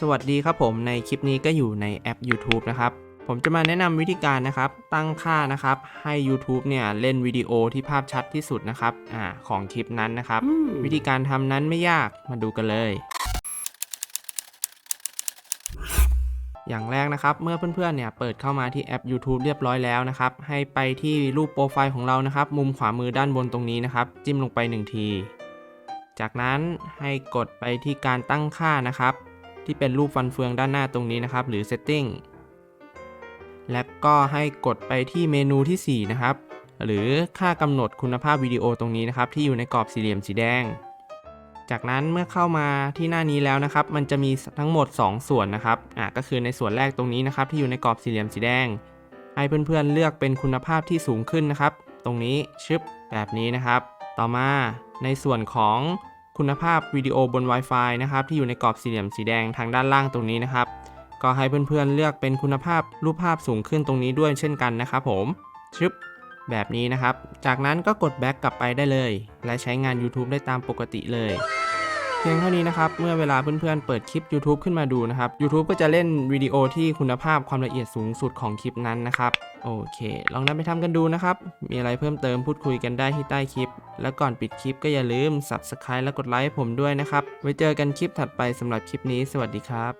สวัสดีครับผมในคลิปนี้ก็อยู่ในแอป YouTube นะครับ ผมจะมาแนะนำวิธีการนะครับ ตั้งค่านะครับให้ YouTube เนี่ยเล่นวิดีโอที่ภาพชัดที่สุดนะครับอ่าของคลิปนั้นนะครับ วิธีการทำนั้นไม่ยากมาดูกันเลย อย่างแรกนะครับ เมื่อเพื่อนๆเนี่ยเปิดเข้ามาที่แอป YouTube เรียบร้อยแล้วนะครับ ให้ไปที่รูปโปรไฟล์ของเรานะครับ มุมขวามือด้านบนตรงนี้นะครับ จิ้มลงไป 1 ที จากนั้นให้กดไปที่การตั้งค่านะครับ ที่เป็นรูปฟันเฟืองด้านหน้าตรงนี้นะครับ หรือ Setting และก็ให้กดไปที่เมนูทีสี่ 4 นะครับ หรือค่ากำหนดคุณภาพวิดีโอตรงนี้นะครับ ที่อยู่ในกรอบสี่เหลี่ยมสีแดง จากนั้นเมื่อเข้ามาที่หน้านี้แล้วนะครับ มันจะมีทั้งหมด 2 ส่วนนะครับอะก็คือในส่วนแรกตรงนี้นะครับ ที่อยู่ในกรอบสี่เหลี่ยมสีแดง ให้เพื่อนๆเลือกเป็นคุณภาพที่สูงขึ้นนะครับ ตรงนี้ชึบแบบนี้นะครับ ต่อมาในส่วนของ คุณภาพวิดีโอบน Wi-Fi นะครับที่อยู่ในกรอบสี่เหลี่ยมสีแดงทางด้านล่างตรงนี้นะครับ ก็ให้เพื่อนๆเลือกเป็นคุณภาพรูปภาพสูงขึ้นตรงนี้ด้วยเช่นกันนะครับผมชึบแบบนี้นะครับ จากนั้นก็กดแบ็กกลับไปได้เลย และใช้งาน YouTube ได้ตามปกติเลย พียงเท่านี้นะครับ เมื่อเวลาเพื่อนๆเปิดคลิป YouTube ขึ้นมาดูนะครับ YouTube ก็จะเล่นวิดีโอที่คุณภาพความละเอียดสูงสุดของคลิปนั้นนะครับ โอเค ลองนำไปทำกันดูนะครับ มีอะไรเพิ่มเติมพูดคุยกันได้ที่ใต้คลิป และก่อนปิดคลิปก็อย่าลืม Subscribe และกดไลค์ผมด้วยนะครับ ไว้เจอกันคลิปถัดไปสำหรับคลิปนี้ สวัสดีครับ